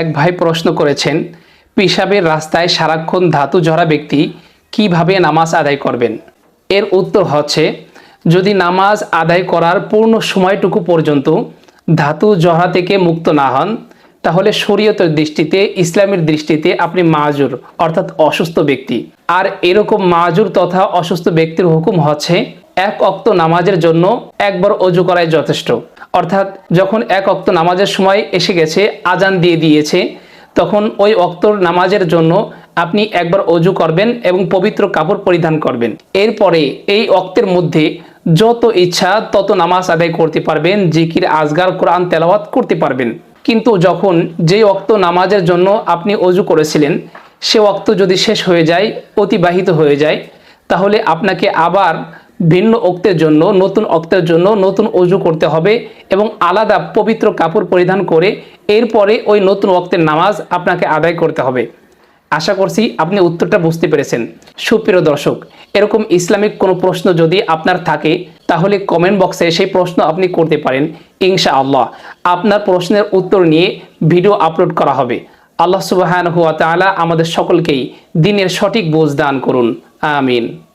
এক ভাই প্রশ্ন করেছেন পিসাবের রাস্তায় সারাক্ষণ ধাতু ঝরা ব্যক্তি কীভাবে নামাজ আদায় করবেন? এর উত্তর হচ্ছে, যদি নামাজ আদায় করার পূর্ণ সময়টুকু পর্যন্ত ধাতু জহরা থেকে মুক্ত না হন, তাহলে শরীয়তের দৃষ্টিতে, ইসলামের দৃষ্টিতে আপনি মাজুর, অর্থাৎ অসুস্থ ব্যক্তি। আর এরকম মাজুর তথা অসুস্থ ব্যক্তির হুকুম হচ্ছে এক অক্ত নামাজের জন্য একবার অজু করাই যথেষ্ট। অর্থাৎ যখন এক অক্ত নামাজের সময় এসে গেছে, আজান দিয়ে দিয়েছে, তখন ওই অক্তর নামাজের জন্য আপনি একবার অজু করবেন এবং পবিত্র কাপড় পরিধান করবেন। এরপরে এই অক্তের মধ্যে যত ইচ্ছা তত নামাজ আদায় করতে পারবেন, জিকির, আজগার, কোরআন, তেলাওয়াত করতে পারবেন। কিন্তু যখন যেই অক্ত নামাজের জন্য আপনি অজু করেছিলেন, সে অক্ত যদি শেষ হয়ে যায়, অতিবাহিত হয়ে যায়, তাহলে আপনাকে আবার ভিন্ন অক্তের জন্য, নতুন অক্তের জন্য নতুন অজু করতে হবে এবং আলাদা পবিত্র কাপড় পরিধান করে এরপরে ওই নতুন অক্তের নামাজ আপনাকে আদায় করতে হবে। আশা করছি আপনি উত্তরটা বুঝতে পেরেছেন। সুপ্রিয় দর্শক, এরকম ইসলামিক কোনো প্রশ্ন যদি আপনার থাকে, তাহলে কমেন্ট বক্সে সেই প্রশ্ন আপনি করতে পারেন ইনশা আল্লাহ আপনার প্রশ্নের উত্তর নিয়ে ভিডিও আপলোড করা হবে। আল্লাহ সুবাহান হুয়া তাআলা আমাদের সকলকেই দিনের সঠিক বোঝ দান করুন। আমিন।